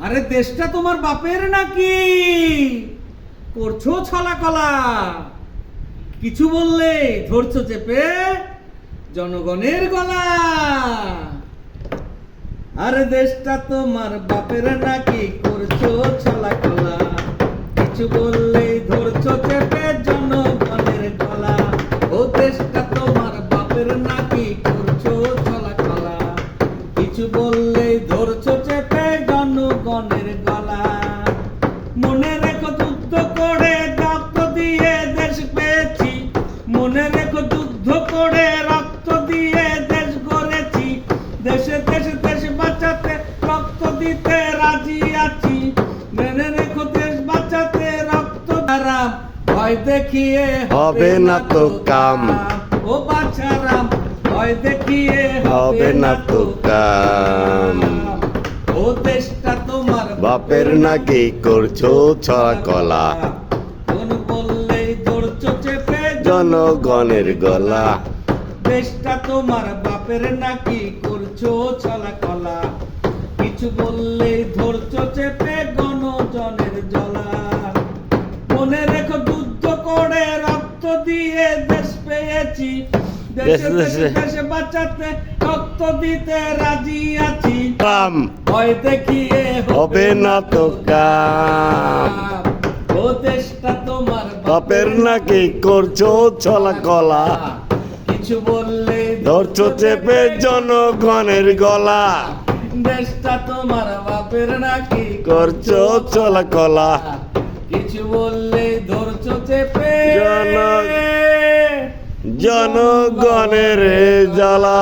আরে দেশটা তোমার বাপের নাকি? করছ ছলা কলা। কিছু বললে ধরছো চেপে জনগণের গলা। আরে দেশটা তোমার বাপের নাকি? করছ ছলা কলা। কিছু বললেই ধরছো চেপে জনগণের গলা। ও দেশটা তোমার বাপের নাকি? করছ ছলা কলা। কিছু বললেই ধরছো জনগণের গলা। মনে রেখো যুদ্ধ করে রক্ত দিয়ে দেশ পেয়েছি মনে রেখো যুদ্ধ করে রক্ত দিয়ে দেশ গড়েছি। দেশে দেশে দেশ বাঁচাতে রক্ত দিতে রাজি আছি। মেনে রেখো দেশ বাঁচাতে রক্ত আরাম ভয় দেখিয়ে হবে না তো কাম। ও বাছারাম ভয় দেখিয়ে হবে না তো কাম। ও দেশটা তোমার বাপের নাকি করছ ছড়া কলা কোন বললেই ধরছো চেপে জনগণের গলা। দেশটা তোমার বাপের নাকি করছ ছলা কলা কিছু বললেই ধরছো চেপে গণজনের জলা। মনে রেখো যুদ্ধ করে রক্ত দিয়ে দেশ পেয়েছি। দেশে দেশে দেশে দেশে। দেশে বাঁচাতে রক্ত দিতে রাজি আছি। কাম। ভয় দেখিয়ে হবে না তো কাম। ও দেশটা তোমার বাপের নাকি করছ ছলা কলা কিছু বললে ধরছো চেপে জনগণের গলা। দেশটা তোমার বাপের নাকি করছ চলা কলা কিছু বললে ধরছো চেপে জন- জনগণের জ্বালা।